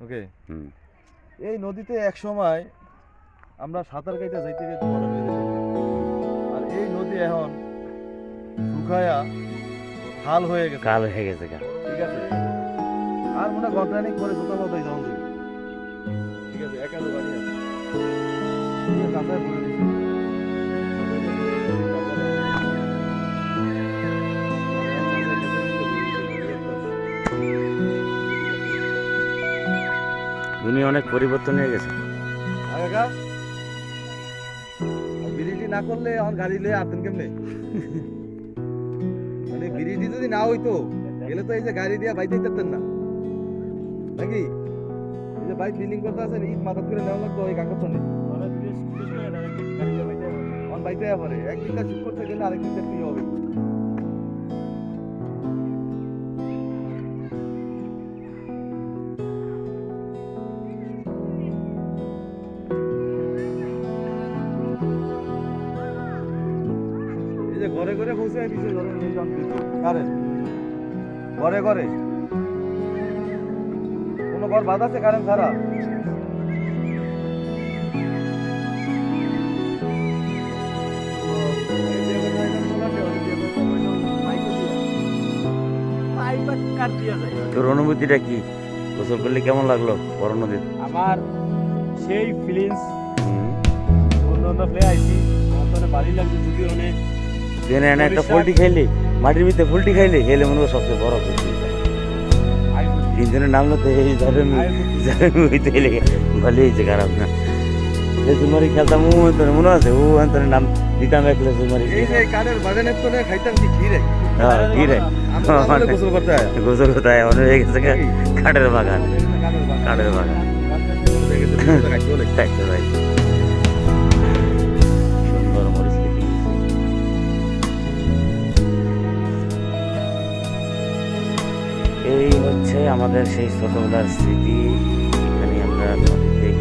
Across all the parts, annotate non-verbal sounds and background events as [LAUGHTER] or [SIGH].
ওকে? এই নদীতে এক সময় আমরা সাঁতার কাইতে যাইতে গিয়ে বড় হয়ে আর এই নদী এখন শুকায়া খাল হয়ে গেছে। কাল হয়ে গেছে ঠিক আছে? আর মনে হয় করে জোতা পাতাই যাওয়া ঠিক আছে একা দোকানই আছে। আছে, কাঁচায় দুনিয়া অনেক পরিবর্তন হয়ে গেছে। বিরিটি না করলে এখন গাড়ি লয়ে আতেন কেমনে? মানে বিরিটি যদি না হইতো, গেলে তো এই যে গাড়ি দিয়ে বাইতে যেতেন না। নাকি? এই যে বাইক বিল্ডিং করতে আছেন, ইট মাথাত করে নেওয়া লাগতো ওই কাকার সঙ্গে বাইতে পারে একদিন কাজ শুট করতে গেলে আরেকদিন কাজ হবে। যে ঘরে ঘরে পৌঁছে দিচ্ছে ধরেন এই সব কারেন্ট ঘরে ঘরে? কোনো ঘর বাদ আছে কারেন্ট ছাড়া? তোর অনুভূতিটা কি? গোসল করলে কেমন লাগল? বড় নদীর? আমার সেই ফিলিংস অন্য অন্য প্লে আইছি আমার তো অনেক ভালোই লাগছে যদি অনেক তুই এনে একটা পরিষ্কার। খাইলে মাটির ভিতরে পোল্ট্রি খাইলে খেলে মনে হয় সবচেয়ে বড় খুশি তিনজনের নাম তো এই জারেমি হইতে এলে ভালোই হয়েছে খারাপ না। লেসুমারি খেলতাম ও অন্তরে মনে আছে ও অন্তরে নাম দিতাম এক লেসুমারি এই যে কাঠের বাগানের খাইতাম কি ঘিরে? হ্যাঁ গোসল করতে হয়। অনেক হয়ে গেছে কাঠের বাগান। কাঠের বাগান। [LAUGHS] হচ্ছে আমাদের সেই ছোটবেলার স্মৃতি এখানে আমরা অনেক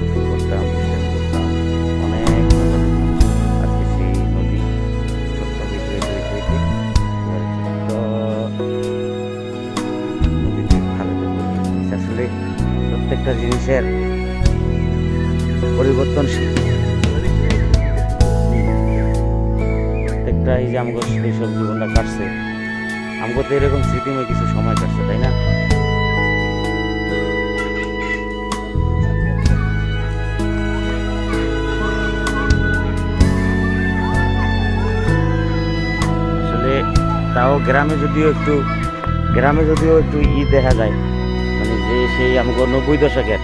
প্রত্যেকটা জিনিসের পরিবর্তনশীল। প্রত্যেকটা এই যে আমাকে এইসব জীবনটা কাটছে আমাকে তো এরকম স্মৃতিময় কিছু সময় কাটছে, তাই গ্রামে যদিও একটু, গ্রামে যদিও একটু ই দেখা যায় মানে যে সেই আমাকে নব্বই দশকের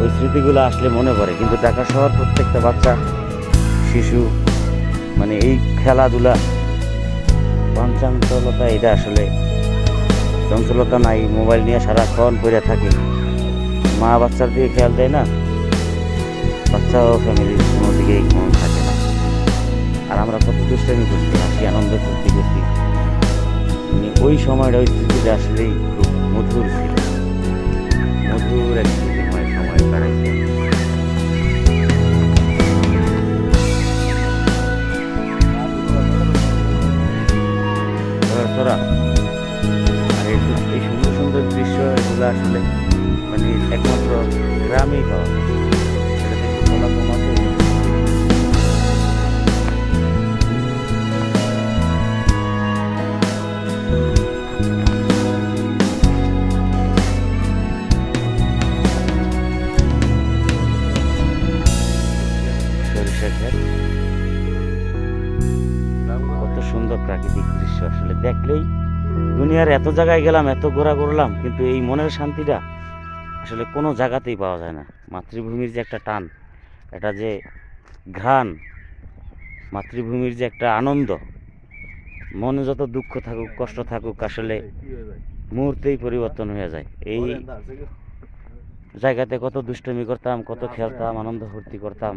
ওই স্মৃতিগুলো আসলে মনে পড়ে। কিন্তু ঢাকা শহর প্রত্যেকটা বাচ্চা, শিশু মানে এই খেলাধুলা পঞ্চাঞ্চলতা এটা আসলে চঞ্চলতা নাই, মোবাইল নিয়ে সারাক্ষণ পড়ে থাকে। মা বাচ্চার দিকে খেয়াল দেয় না? বাচ্চা ও ফ্যামিলির কোনো দিকেই মন থাকে না। আর আমরা কত দুষ্টামি করছি, হাসি, আনন্দ ফুর্তি করছি মানে ওই সময়টা, ওই স্মৃতিটা আসলেই খুব মধুর ছিল। মধুর এক স্মৃতিময় সময় আর এই সুন্দর সুন্দর দৃশ্য এগুলো আসলে সুন্দর প্রাকৃতিক দৃশ্য আসলে দেখলেই দুনিয়ার এত জায়গায় গেলাম, এত ঘোরা করলাম কিন্তু এই মনের শান্তিটা আসলে কোনো জায়গাতেই পাওয়া যায় না। মাতৃভূমির যে একটা টান, এটা যে ঘ্রাণ, মাতৃভূমির যে একটা আনন্দ, মনে যত দুঃখ থাকুক, কষ্ট থাকুক, আসলে মুহূর্তেই পরিবর্তন হয়ে যায়। এই জায়গাতে কত দুষ্টমি করতাম, কত খেলতাম, আনন্দ ফুর্তি করতাম।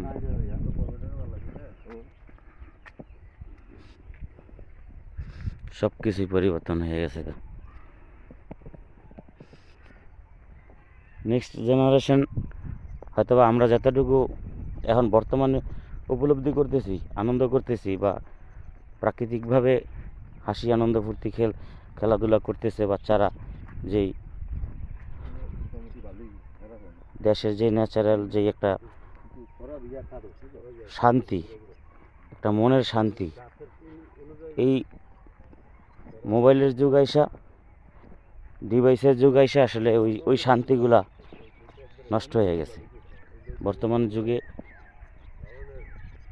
সব কিছুই পরিবর্তন হয়ে গেছে নেক্সট জেনারেশন হয়তোবা আমরা যতটুকু এখন বর্তমানে উপলব্ধি করতেছি, আনন্দ করতেছি বা প্রাকৃতিকভাবে হাসি, আনন্দ, ফুর্তি খেল, খেলাধুলা করতেছে বাচ্চারা, যেই দেশের যে ন্যাচারাল যে একটা শান্তি, একটা মনের শান্তি, এই মোবাইলের যুগ আইসা ডিভাইসের যুগ আইসা আসলে ওই ওই শান্তিগুলা নষ্ট হয়ে গেছে। বর্তমান যুগে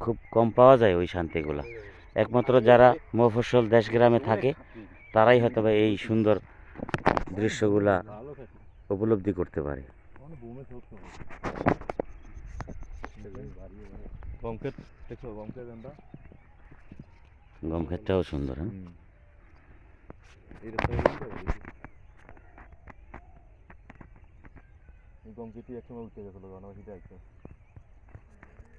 খুব কম পাওয়া যায় ওই শান্তিগুলা। একমাত্র যারা মফস্বল দেশ গ্রামে থাকে তারাই হয়তো বা এই সুন্দর দৃশ্যগুলা উপলব্ধি করতে পারে। গমক্ষেত দেখছ গমক্ষেত গানটা গম ক্ষেতটাও সুন্দর হ্যাঁ? এই একসময় উঠে গেছিল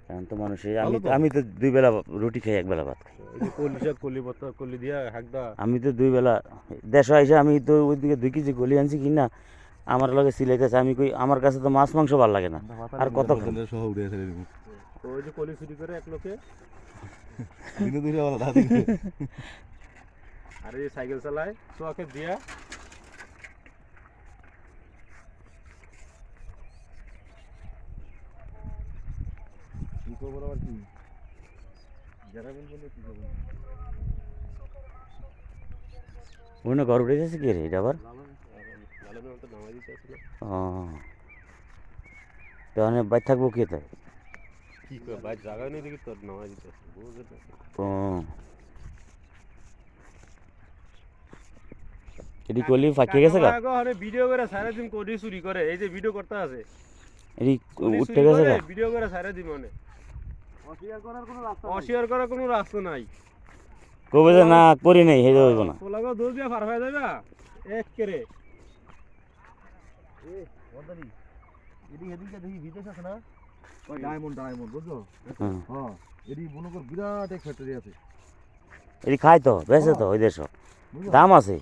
একদম তো আমি তো তো। আমি তো দুই বেলা রুটি খাই এক বেলা ভাত খাই। কলি কলি দিয়া হাকদা আমি তো দুই বেলা দেশ আইসা আমি তো ওইদিকে দুই কেজি গলি আনছি কি না আমার লগে সিলাইতেছে আমি কই আমার কাছে তো মাছ মাংস ভালো লাগে না। আর কত সহ ওই যে কলি চুরি করে এক লোকে [LAUGHS] দিনে দুইটা বলা দাদি আর এই যে সাইকেল চালায় চোয়াকে দিয়া। কি খবর আবার কি? যারা বলব কি খবর? ওখানে ঘর উঠে গেছে কি রে এটা আবার? লালনের মতো নামাই দিতে আসলে ও। তো অনেক বাইর থাকব কে তাই কি করে বাইর জায়গা নেই দেখি তোর নামাই দিতে আসলে বুঝলে না ও। এটি কলি ফাঁকিয়ে গেছে গা। আরে ভিডিও করে সারা দিন কলি চুরি করে এই যে ভিডিও করতে আছে। এটি উঠতে গেছে গা। ভিডিও করে সারা দিন মানে। অস্বীকার করার কোনো রাস্তা অস্বীকার করার কোনো রাস্তা নাই। কবে যে না করি নাই হেঁটে হইব না। পোলাগো দোষ দিয়ে পার হয়ে যাবে এক কেরে এ বদারি এদিকে এদিকে দেখি বিদেশ আছে না? ওই ডায়মন্ড ডায়মন্ড বুঝছ? হ্যাঁ। এটি মনে কর বিরাট এক ফ্যাক্টরি আছে। এটি খায় তো বেছে তো ওই দেশ। দাম আছে।